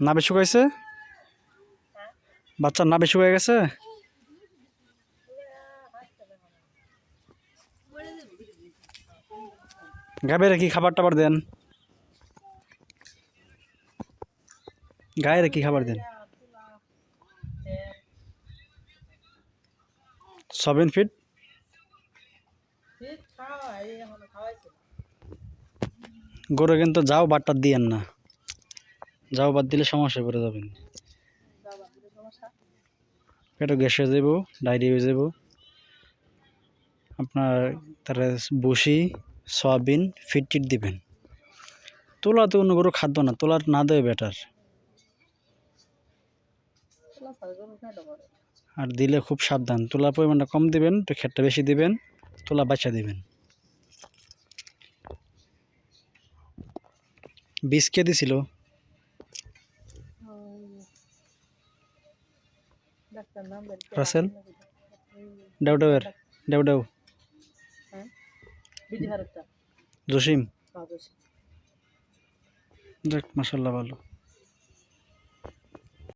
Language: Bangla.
নাভি শুকাইছে বাচ্চার নাভি শুকাই গেছে? গাবের কি খাবার টাবার দেন? গায়ের কি খাবার দেন? Seven fit? গরু কিন্তু যাও বাটটা দিয়েন না। যাও বাদ দিলে সমস্যা পড়ে যাবেন। পেটে গ্যাস হয়ে যাব ডায়রি হয়ে যাব আপনার তারা বসি, সয়াবিন ফিট টিট দিবেন। তোলা তো অন্য গরু খাদ্য না, তোলার না দেবে বেটার আর দিলে খুব সাবধান, তোলার পরিমাণটা কম দিবেন তো খেটটা বেশি দিবেন, তোলা বাচ্চা দিবেন। বীজ কে দিছিল রাসেল ডাউ ডাউয়ের ডাউ ডাউ জসিম দেখ মাসাল্লাহ ভালো